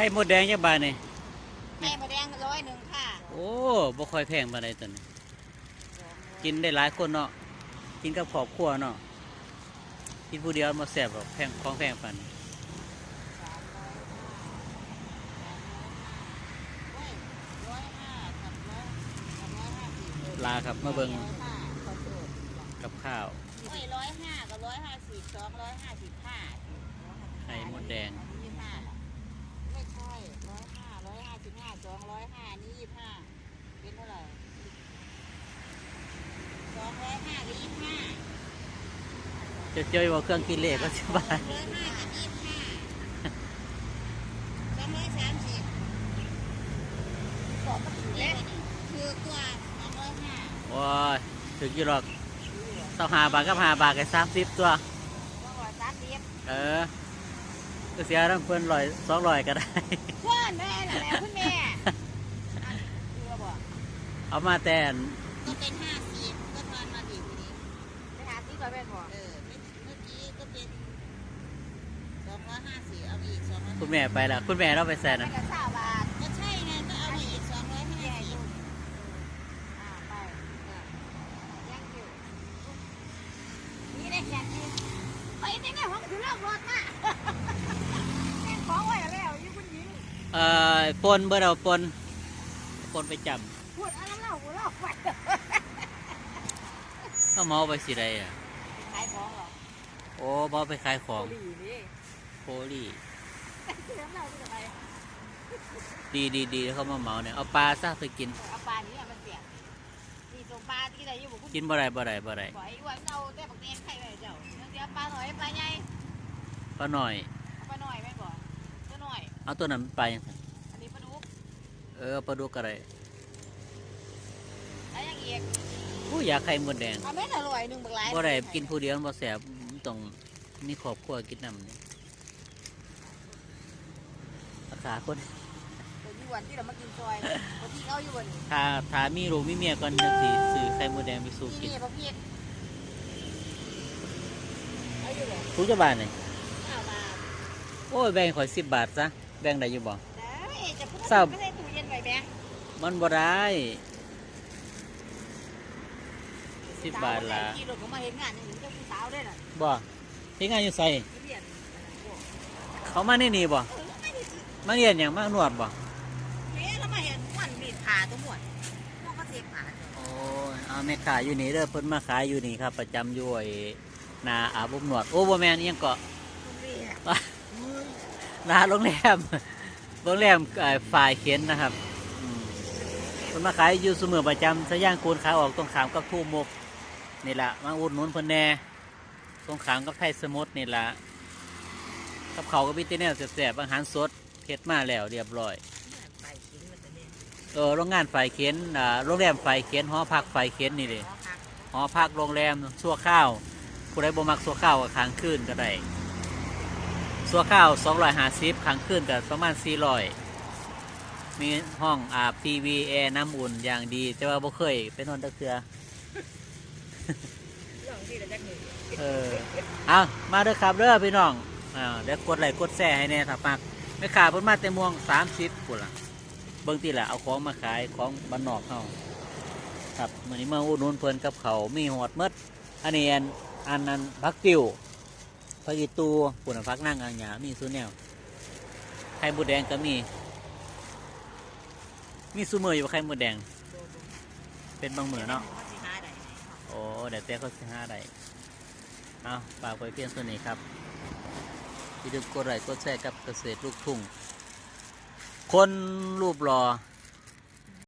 ข่มดแดงจักบาทนี่ไข่มดแดงร้อยหนึ่งค่ะ โอ้บ่ค่อยแพงปานใดตัวนี้ กินได้หลายคนเนาะ กินกับครอบครัวเนาะ กินผู้เดียวมาแซ่บหรอกแพงของแพงปานนี้ร้อยห้ากับร้อยกับร้อยห้าสิบเออลาครับมาเบิ่งร้อยห้าขอโทษกับข้าวโอ้ยร้อยห้ากับร้อยห้าสิบสองร้อยห้าสิบห้าไข่มดแดง ยี่สิบห้าไม่ใช่ร้อยห้าร้อยห้าสิบห้าสองร้อยห้านี่ยี่สิบห้าเป็นเท่าไหร่สองร้อยห้ากับยี่สิบห้า จะเจอว่าเครื่องคิดเลขก็สบายว้าถึงกี่หรอกต้องหาบาทกับหาบาทกันสามสิบตัวเออก็เสียทั้งเพื่อนลอยสองลอยก็ได้เพื่อนแม่แหละคุณแม่เชื่อบอกเอามาแต่ก็เป็นห้าสิบก็ทอนมาดีทีนี้ไปหาซื้อกับแม่บอกเออเมื่อกี้ก็เป็นสอง ร้อยห้าสิบเอาไปอีกสองร้อยคุณแม่ไปแล้วคุณแม่เราไปแซนไม่นะกระซ่าบาทก็ใช่ไงก็เอาไปอีกสองร้อยห้าสิบอ่าไปยังอยู่นี่ได้แค่นี้ไปที่ไหนผมถึงเริ่มรถมาแม่ของไว้แล้วอยู่คุณหญิงเอ่อปนเบอร์เราปนปนไปจพูดอะไรเล่ากูเล่าไปำก็เมาไปสิได้อะขายของเหรอโอ้บอไปขายของดีนี่โพลี่เสียงเราเป็น อะไรดีดีดีแล้วเขามาเมาเนี่ยเอาปลาซะไปกินเอาปลานี้มันเสียมีตรงปลาที่ไหนอยู่บอกคุณกินบ่ได้บ่ได้บ่ได้บอกไอ้วันเอาแต่บักเนียนไข่ไว้เจ้าเดี๋ยวปลาหน่อยปลาใหญ่ปลาหน่อยเอาปลาหน่อยแม่นบอกตัวหน่อยเอาตัวนั้นไปยังไงอันนี้ปลาดุกเออปลาดุกอะไรแล้วยังอีกผู้อยากไข่มดแดงเอาแม่นอร่อยหนึ่งบักหลายบ่ได้กินผู้เดียวบ่แสบมันต้องมีครอบครัวกินน้ำนี่รั กษาคนตัวยี่วันที่เรามากินซอยคนที่เขาอยู่บนนี้ถ้าถ้ามีลูกมีเมียก่อนจะสิซื้อไข่มดแดงไปสู่กินนี่พวกพี่เอาอยู่เลยทุกจะบาทนี่เอามาโอ้ยแบ่งข่อยสิบบาทซะแบ่งได้อยู่บ่ได้จะพูดทราบไม่ได้ตู้เย็นไว้แบงมันบ่ได้สิบบาทละขี่รถก็มาเห็นงานอย่างนี้เจ้าผู้สาวด้วยน่ะบ่ที่งานอยู่ใส่ที่เรียนเขามาในนี่บ่เออไม่ได้สิมาเรียนอย่างมานวดบ่เอ๊ะเรามาเห็นมันมีดผ่าตัวหมดพวกก็เสียผ่าเจ้าโอ้ยเอาแม่ขายอยู่นี่เด้อเพิ่นมาขายอยู่นี่ครับ ประจำอยู่ไอ้นาอาบอบนวดโอ้บ่แม่นอิหยังเกาะ คุณเรียกนาโรงแรม โรงแรมเอ่อฝ่ายเข็นนะครับอืมเพิ่นมาขายอยู่เสมอประจำสะย่างคูนขาออกตรงขามกับทุ่มมกนี่ล่ะมาอุดหนุนเพิ่นแหน่ตรงขามกับไทยสมุทรนี่ล่ะกับเขาวก็มีแต่แนวแซ่บๆอาหารสด เฮ็ดมาแล้วเรียบร้อยไปกินมันจะเนี่ยเออโรงงานฝ่ายเข็นอ่าโรงแรมฝ่ายเข็นหอพักฝ่ายเข็นนี่เลยขอพักหอพักโรงแรมสัวข้าวผู้ใดบ่มักสัวข้าวก็ค้างคืนก็ได้สัวข้าว250ค้างคืนก็ประมาณ400มีห้องอาบทีวีแอร์น้ำอุ่นอย่างดี แต่ว่าบ่เคยไปนอนตะเคือเรื่องที่เราจะหนึ่งเออเอามาเด้อครับเด้อพี่น้องอ่าเดี๋ยวกดไลค์กดแชร์ให้แน่ถ้ามัก ไม่ขาเพิ่นมาแต่ม่วง30พุ่นล่ะเบิ่งติล่ะเอาของมาขายของบ้านนอกเฮาครับมื้อนี้มาอุดหนุนเพิ่นกับเขาวมีหอดหมดอันนี้อันอันนั้นพักติวพักอีตูปุ่นพักนั่งอังหยามีซูแนวไข่มดแดงก็มี มีซูเมอร์อยู่บ่ไข่มดแดง เป็นบางมือเนาะว่าสิหาได้โอ้เดี๋ยวเต้เขาสิห้าได้เอาฝากไว้เพียงเท่านี้ครับ อย่าลืมกดไลค์กดแชร์กับเกษตรลูกทุ่ง คนรูปรอ